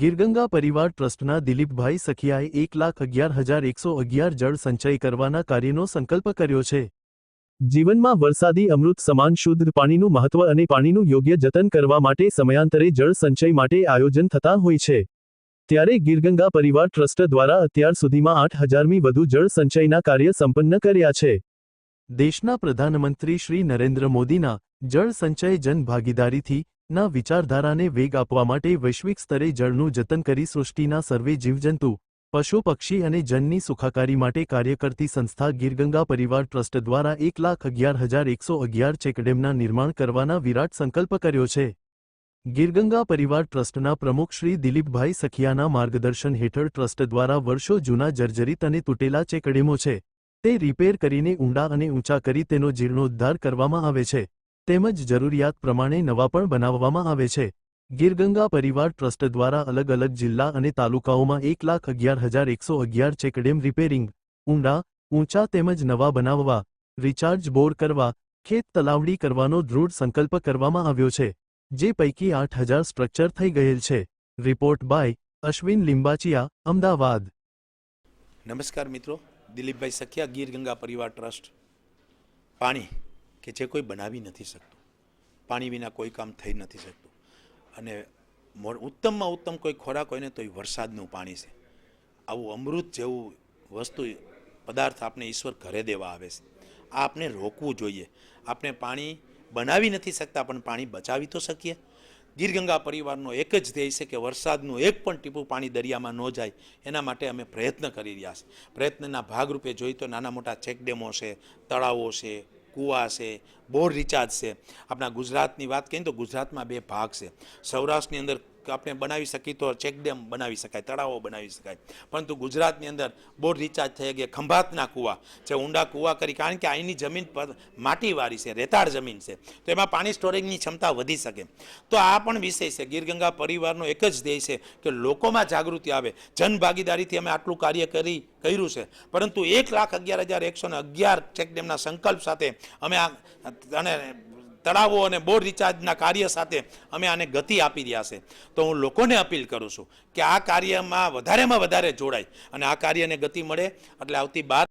ગીરગંગા પરિવાર ટ્રસ્ટના દિલીપભાઈ સખિયાએ એક લાખ અગિયાર હજાર એકસો અગિયાર જળ સંચય કરવાના કાર્યનો સંકલ્પ કર્યો છે. જીવનમાં વરસાદી અમૃત સમાન શુદ્ધ પાણીનું મહત્વ અને પાણીનું યોગ્ય જતન કરવા માટે સમયાંતરે જળ સંચય માટે આયોજન થતા હોય છે. ત્યારે ગીરગંગા પરિવાર ટ્રસ્ટ દ્વારા અત્યાર સુધીમાં આઠ હજારમી વધુ જળ સંચયના કાર્ય સંપન્ન કર્યા છે. દેશના પ્રધાનમંત્રી શ્રી નરેન્દ્ર મોદીના જળ સંચય જન ભાગીદારીથી ના વિચારધારાને વેગ આપવા માટે વૈશ્વિક સ્તરે જળનું જતન કરી સૃષ્ટિના સર્વે જીવજંતુ, પશુ પક્ષી અને જનની સુખાકારી માટે કાર્ય કરતી સંસ્થા ગીરગંગા પરિવાર ટ્રસ્ટ દ્વારા એક લાખ અગિયાર હજાર એકસો અગિયાર ચેકડેમના નિર્માણ કરવાના વિરાટ સંકલ્પ કર્યો છે. ગીરગંગા પરિવાર ટ્રસ્ટના પ્રમુખ શ્રી દિલીપભાઈ સખિયાના માર્ગદર્શન હેઠળ ટ્રસ્ટ દ્વારા વર્ષો જૂના જર્જરિત અને તૂટેલા ચેકડેમો છે. તે રિપેર કરીને ઊંડા અને ઊંચા કરી તેનો જીર્ણોદ્ધાર કરવામાં આવે છે. તેમજ જરૂરિયાત પ્રમાણે નવા પણ બનાવવામાં આવે છે. ગીરગંગા પરિવાર ટ્રસ્ટ દ્વારા અલગ અલગ જિલ્લા અને તાલુકાઓમાં એક લાખ અગિયાર હજાર એકસો અગિયાર ચેકડેમ રિપેરિંગ, ઊંડા, ઊંચા તેમજ નવા બનાવવા, રિચાર્જ બોર કરવા, ખેત તલાવડી કરવાનો દૃઢ સંકલ્પ કરવામાં આવ્યો છે, જે પૈકી આઠ હજાર સ્ટ્રક્ચર થઈ ગયેલ છે. Report by Ashwin Limbachiya, Ahmedabad. નમસ્કાર મિત્રો, દિલીપભાઈ સખિયા ગીર ગંગા પરિવાર ટ્રસ્ટ. પાણી. કે જે કોઈ બનાવી નથી શકતું. પાણી વિના કોઈ કામ થઈ નથી શકતું. અને ઉત્તમમાં ઉત્તમ કોઈ ખોરાક હોય ને તો એ વરસાદનું પાણી છે. આવું અમૃત જેવું વસ્તુ પદાર્થ આપણે ઈશ્વર ઘરે દેવા આવે છે. આ આપણે રોકવું જોઈએ. આપણે પાણી બનાવી નથી શકતા પણ પાણી બચાવી તો શકીએ. ગીરગંગા પરિવારનો એક જ ધ્યેય છે કે વરસાદનું એક પણ ટીપું પાણી દરિયામાં ન જાય. એના માટે અમે પ્રયત્ન કરી રહ્યા છે. પ્રયત્નના ભાગરૂપે જોઈએ તો નાના મોટા ચેકડેમો છે, તળાવો છે કૂવા છે, બોર રિચાર્જ છે. આપણા ગુજરાતની વાત કરીએ તો ગુજરાતમાં બે ભાગ છે. સૌરાષ્ટ્રની અંદર આપણે બનાવી શકીએ તો ચેકડેમ બનાવી શકાય, તળાવો બનાવી શકાય. પરંતુ ગુજરાતની અંદર બોર રિચાર્જ થઈ ગયા, ખંભાતના કૂવા, જે ઊંડા કૂવા કરી, કારણ કે અહીંની જમીન પર માટીવાળી છે, રેતાળ જમીન છે. તો એમાં પાણી સ્ટોરેજની ક્ષમતા વધી શકે. તો આ પણ વિષય છે. ગીરગંગા પરિવારનો એક જ ધ્યેય છે કે લોકોમાં જાગૃતિ આવે. જન ભાગીદારીથી અમે આટલું કાર્ય કરી, કર્યું છે. પરંતુ એક લાખ અગિયાર હજાર એકસો ને અગિયાર ચેકડેમના સંકલ્પ સાથે અમે આ અને તળાવો અને બોર રિચાર્જના કાર્ય સાથે અમે આને ગતિ આપી રહ્યા છે. તો હું લોકોને અપીલ કરું છું કે આ કાર્યમાં વધારેમાં વધારે જોડાય અને આ કાર્યને ગતિ મળે. એટલે આવતી બાર